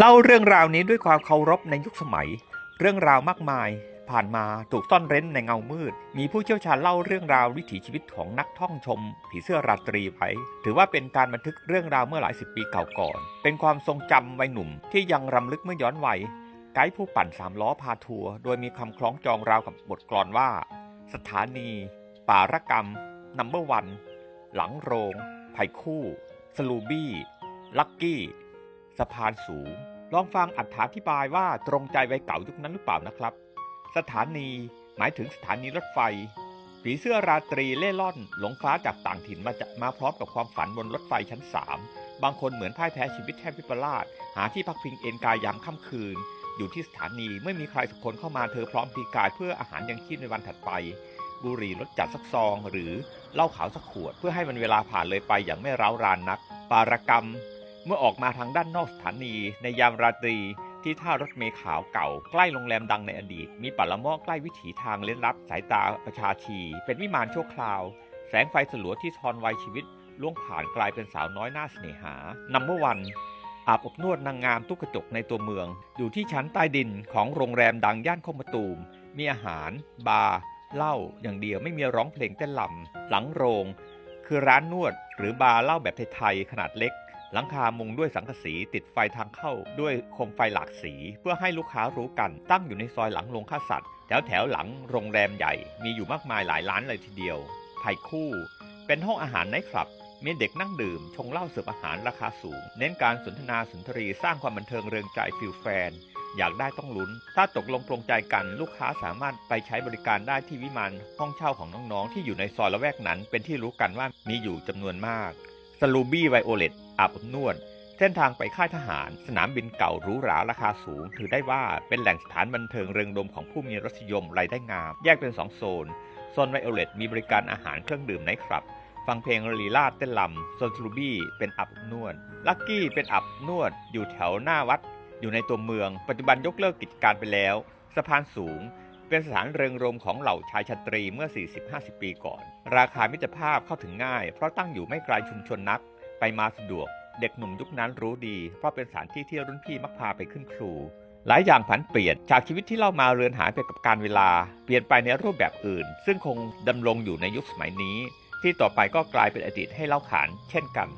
เล่าเรื่องราวนี้ด้วยความเคารพในยุคสมัย เรื่องราวมากมายผ่านมาถูกซ่อนเร้นในเงามืด มีผู้เชี่ยวชาญเล่าเรื่องราววิถีชีวิตของนักท่องชม ผีเสื้อราตรีไว้ถือว่าเป็นการบันทึกเรื่องราวเมื่อหลายสิบปีเก่าก่อน เป็นความทรงจำวัยหนุ่มที่ยังรำลึกเมื่อย้อนวัยไกด์ผู้ปั่นสามล้อพาทัวร์โดยมีคำคล้องจองราวกับบทกลอนว่า สถานี ป่ารกรรมนัมเบอร์วัน หลังโรง ไผ่คู่ สลูบี้ ลักกี้ สะพานสูง ลองฟังอธิบายว่าตรงใจวัยเก่ายุคนั้นหรือเปล่านะครับ สถานีหมายถึงสถานีรถไฟผีเสื้อราตรีเล่ร่อน หลงฟ้าจากต่างถิ่นมาจะมาพร้อมกับความฝันบนรถไฟชั้นสามบางคนเหมือนพ่ายแพ้ชีวิตแทบวิปลาสหาที่พักพิงเอนกายยามค่ำคืน อยู่ที่สถานีเมื่อมีใครสักคนเข้ามาเธอพร้อมพีกายเพื่ออาหารยังชีพในวันถัดไป บุหรี่รสจัดสักซอง หรือเหล้าขาวสักขวด เพื่อให้มันเวลาผ่านเลยไปอย่างไม่ร้าวรานนัก ปารกรรม เมื่อออกมาทางด้านนอกสถานี ในยามราตรีที่ท่ารถเมล์ขาวเก่าใกล้โรงแรมดังในอดีต มีปัลละมอใกล้วิถีทางเล่นลับสายตาประชาชี เป็นวิมานชั่วคราว แสงไฟสลัวที่ทอนวัยชีวิตล่วงผ่านกลายเป็นสาวน้อยหน้าเสน่หานัมเบอร์วันอาบอบนวดนางงามตุ๊กกระจกในตัวเมือง อยู่ที่ชั้นใต้ดินของโรงแรมดังย่านโคกมะตูม มีอาหาร บาร์เหล้าอย่างเดียวไม่มีร้องเพลงเต้นลำหลังโรง คือร้านนวดหรือบาร์เหล้าแบบไทยๆขนาดเล็ก หลังคามุงด้วยสังกะสีติดไฟทางเข้าด้วยโคมไฟหลากสี เพื่อให้ลูกค้ารู้กัน ตั้งอยู่ในซอยหลังโรงฆ่าสัตว์ แถวแถวหลังโรงแรมใหญ่ มีอยู่มากมายหลายร้านเลยทีเดียวไผ่คู่ เป็นห้องอาหารไนท์คลับ มีเด็กนั่งดื่ม ชงเหล้าเสิร์ฟอาหารราคาสูง เน้นการสนทนาสุนทรีสร้างความบันเทิงเริงใจฟิลแฟน อยากได้ต้องลุ้น ถ้าตกลงปรงใจกันลูกค้าสามารถไปใช้บริการได้ที่วิมานห้องเช่าของน้องๆ ที่อยู่ในซอยละแวกนั้น เป็นที่รู้กันว่ามีอยู่จำนวนมาก สลูบี้ไวโอเลตอาบอบนวด เส้นทางไปค่ายทหาร สนามบินเก่าหรูหราราคาสูง ถือได้ว่าเป็นแหล่งสถานบันเทิงเริงรมของผู้มีรสนิยมรายได้งาม แยกเป็น 2 โซน โซนไวโอเลตมีบริการอาหารเครื่องดื่มไนท์คลับ ฟังเพลงลีลาดเต้นลำโซนสลูบี้เป็นอับอบนวด ลักกี้เป็นอับนวด อยู่แถวหน้าวัด อยู่ในตัวเมือง ปัจจุบันยกเลิกกิจการไปแล้ว สะพานสูง เป็นสถานเริงรมของเหล่าชายชาตรีเมื่อ 40-50 ปีก่อน ราคามิตรภาพเข้าถึงง่าย เพราะตั้งอยู่ไม่ไกลชุมชนนัก ไปมาสะดวก เด็กหนุ่มยุคนั้นรู้ดี เพราะเป็นสถานที่ที่รุ่นพี่มักพาไปขึ้นครู หลายอย่างผันเปลี่ยน จากชีวิตที่เล่ามาเรือนหายไปกับการเวลา เปลี่ยนไปในรูปแบบอื่น ซึ่งคงดำรงอยู่ในยุคสมัยนี้ ที่ต่อไปก็กลายเป็นอดีตให้เล่าขาน เช่นกัน